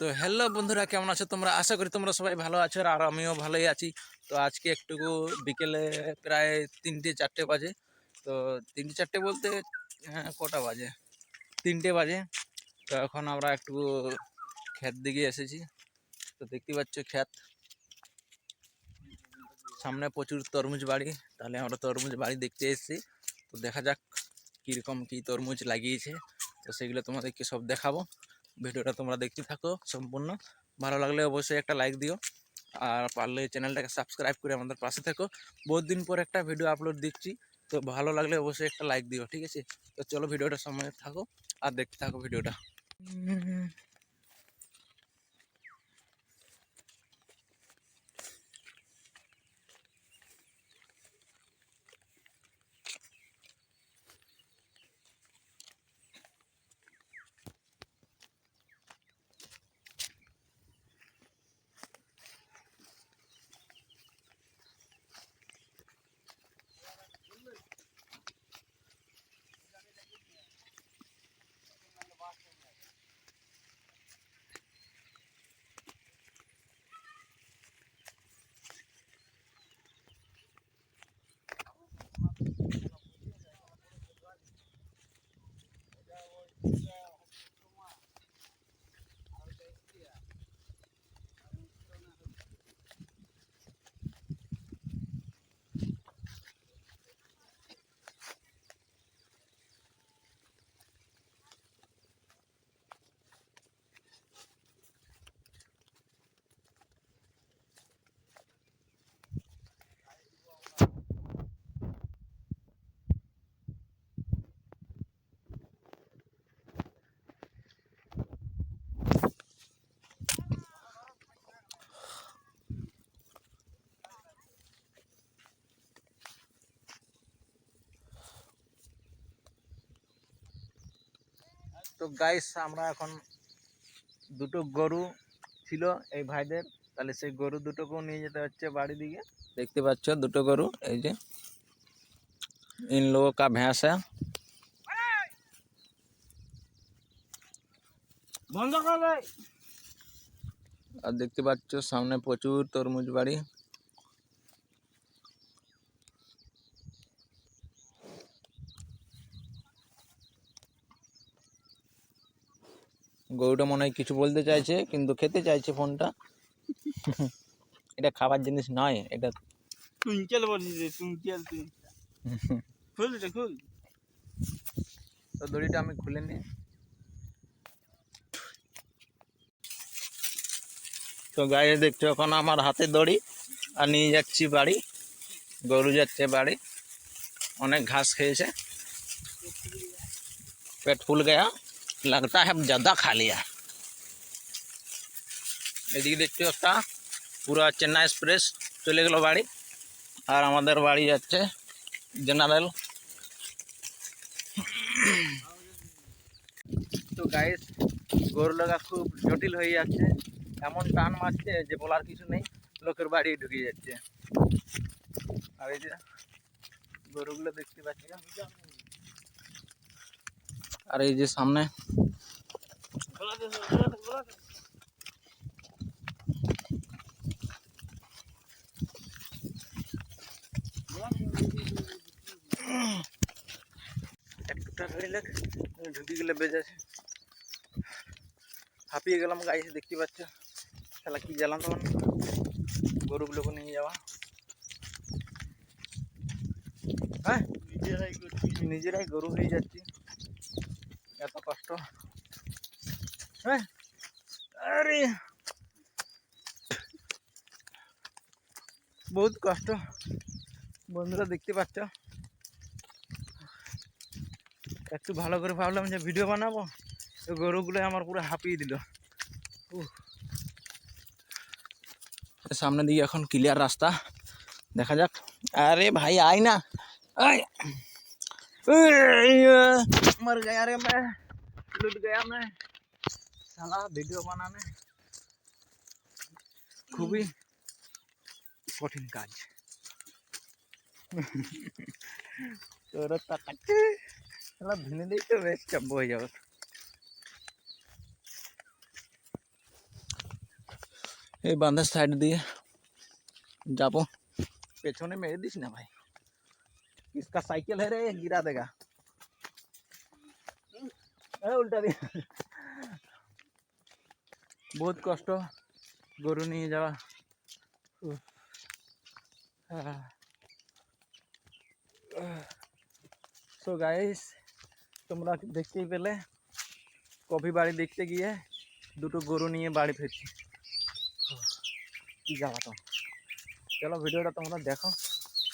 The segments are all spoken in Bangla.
তো হ্যালো বন্ধুরা কেমন আছো তোমরা? আশা করি তোমরা সবাই ভালো আছো আর আমিও ভালোই আছি। তো আজকে একটুকু বিকেলে প্রায় তিনটে চারটে বাজে। তো তিনটে চারটে বলতে হ্যাঁ, কটা বাজে? তিনটে বাজে। তো এখন আমরা একটু ক্ষেত দিকে এসেছি। তো দেখতে পাচ্ছ ক্ষেত। সামনে প্রচুর তরমুজ বাড়ি। তাহলে আমরা তরমুজ বাড়ি দেখতে এসেছি। তো দেখা যাক কীরকম কী তরমুজ লাগিয়েছে। তো সেগুলো তোমাদেরকে সব দেখাবো। ভিডিওটা তোমরা দেখতে থাকো সম্পূর্ণ। ভালো লাগলে অবশ্যই একটা লাইক দিও। আর পারলে চ্যানেলটাকে সাবস্ক্রাইব করে আমাদের পাশে থাকো। বহুত দিন পর একটা ভিডিও আপলোড দিচ্ছি তো ভালো লাগলে অবশ্যই একটা লাইক দিও, ঠিক আছে? তো চলো ভিডিওটা সময় থাকো, আর দেখতে থাকো ভিডিওটা। তো গাইস আমরা এখন দুটো গরু ছিল এই ভাইদের তাহলে সেই গরু দুটোকেও নিয়ে যেতে হচ্ছে বাড়ি দিকে দেখতে পাচ্ছ দুটো গরু এই যে ইন লোগों का भैंस है বন্ধ কর ভাই আর দেখতে পাচ্ছ সামনে প্রচুর তরমুজ বাড়ি গরুটা মনে হয় কিছু বলতে চাইছে কিন্তু খেতে চাইছে ফোনটা। এটা খাবার জিনিস নয় এটা টুইঙ্কেল বলছিস টুইঙ্কেল তুই খুল রে খুল। তো দড়িটা আমি খুলে নিই। তো গায়ে দেখছ এখন আমার হাতে দড়ি আর নিয়ে যাচ্ছি বাড়ি। গরু যাচ্ছে বাড়ি। অনেক ঘাস খেয়েছে। পেট ফুল গয়া। लगता है ज़्यादा खा लिया এদিকে দেখছো একটা পুরো চেন্নাই এক্সপ্রেস চলে গেল বাড়ি আর আমাদের বাড়ি যাচ্ছে জেনারেল তো গাইস গরু লাগা খুব জটিল হয়ে যাচ্ছে এমন টান মারছে যে বলার কিছু নেই লোকের বাড়ি ঢুকে যাচ্ছে আর এই যে গরুগুলো দেখতে পাচ্ছি আর এই যে সামনে গোলা দে গোলা দে গোলা দে একটুটা রইলে ঢুকে গেলে বেজেছে হাঁপিয়ে গেলাম গাইস দেখতে পাচ্ছ খেলা কি জ্বালান তখন গরুগুলোকে নিয়ে যাওয়া হ্যাঁ নিজেরাই করছি নিজেরাই গরু হয়ে যাচ্ছি এত কষ্ট। হ্যাঁ আরে। বহুত কষ্ট। বন্ধুরা দেখতে পাচ্ছ? একটু ভালো করে ভাবলাম যে ভিডিও বানাবো। গরুগুলো আমার পুরো হাঁপিয়ে দিল। উহ। সামনের দিকে এখন ক্লিয়ার রাস্তা। দেখা যাক। আরে ভাই, আয় না। আয়। मर गया रे मैं लुट गया मैं साला वीडियो बनाने খুবই কঠিন কাজ তোরা তাকাচ্ছে সালা ভেঙে দিই তো বেশ চাপ হয়ে যাবে এই বাঁধের সাইড দিয়ে যাব পেছনে মেরে দিস না ভাই किसका साइकिल है रे गिरा देगा ए, উল্টা দিয়ে বহুত কষ্ট গরু নিয়ে যাওয়া উফ। আহ। সো গাইস তোমরা দেখতেই পেলে কফি বাড়ি দেখতে গিয়ে দুটো গরু নিয়ে বাড়ি ফিরছি উফ, কি জ্বালাতন চলো ভিডিওটা তোমরা দেখো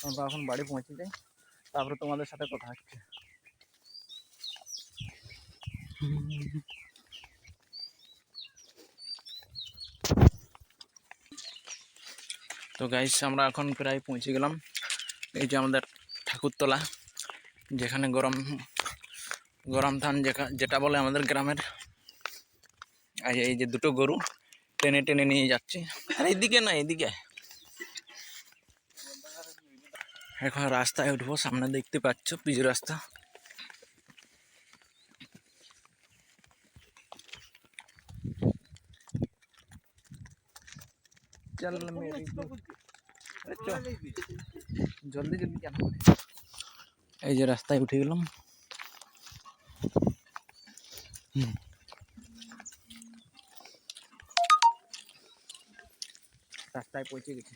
আমরা এখন বাড়ি পৌঁছে যাই তারপরে তোমাদের সাথে কথা হচ্ছে। তো গাইস আমরা এখন প্রায় পৌঁছে গেলাম। এই যে আমাদের ঠাকুরতলা, যেখানে গরম গরম যেখা- যেটা বলে আমাদের গ্রামের। এই যে দুটো গরু টেনে টেনে নিয়ে যাচ্ছি। আর এইদিকে না এইদিকে এখন রাস্তায় উঠবো সামনে দেখতে পাচ্ছ পিচ রাস্তা। চল জলদি জলদি কেন এই যে রাস্তায় উঠে গেলাম। রাস্তায় পৌঁছে গেছি।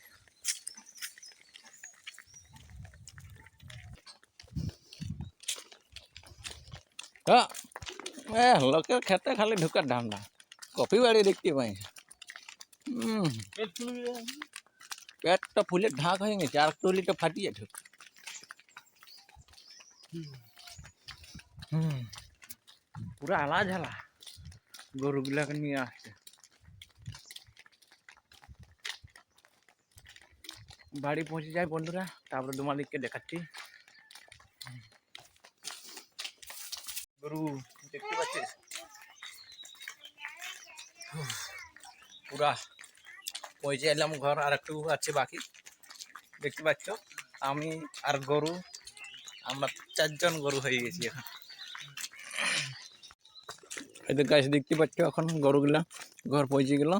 হ্যাঁ লোকের খেতে খালি ঢুকার ধান্দা। কফি বাড়ি দেখতে পাই। পেটটা ফুলে ঢাক হয়ে গেছে, আর টলিটা ফাটিয়ে ঢুক। পুরো আলা ঝালা গরুগুলাকে নিয়ে আসছে। বাড়ি পৌঁছে যায় বন্ধুরা, তারপরে তোমাদেরকে দেখাচ্ছি। গরু দেখতে পাচ্ছিস? পুরা পৌঁছে এলাম ঘর আর একটু আছে বাকি। দেখতে পাচ্ছ? আমি আর গরু আমরা চারজন গরু হয়ে গেছি এখন। এদের গাছ দেখতে পাচ্ছ এখন গরুগুলা ঘর পৌঁছে গেল।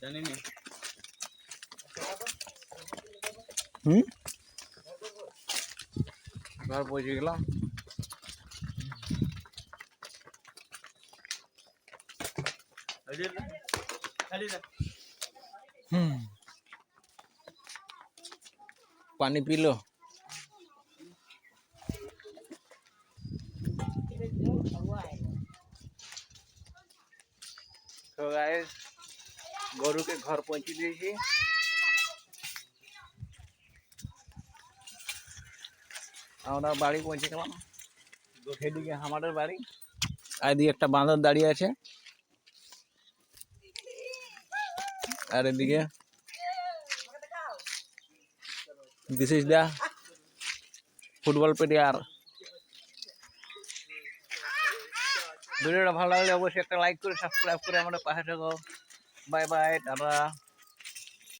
জানি না হুম? ঘর পৌঁছে গেলাম খালি না খালি না হুম। পানি পিলো। তো গাইস গরুকে ঘর পৌঁছে দিয়েছি। আমরা বাড়ি পৌঁছে গেলাম। সেদিকে আমাদের বাড়ি। আর এদিকে একটা বাঁদর দাঁড়িয়ে আছে। আর এদিকে? This is the football player ভিডিওটা ভালো লাগলে অবশ্যই একটা লাইক করে সাবস্ক্রাইব করে আমাদের পাশে থাকো। Bye bye tata.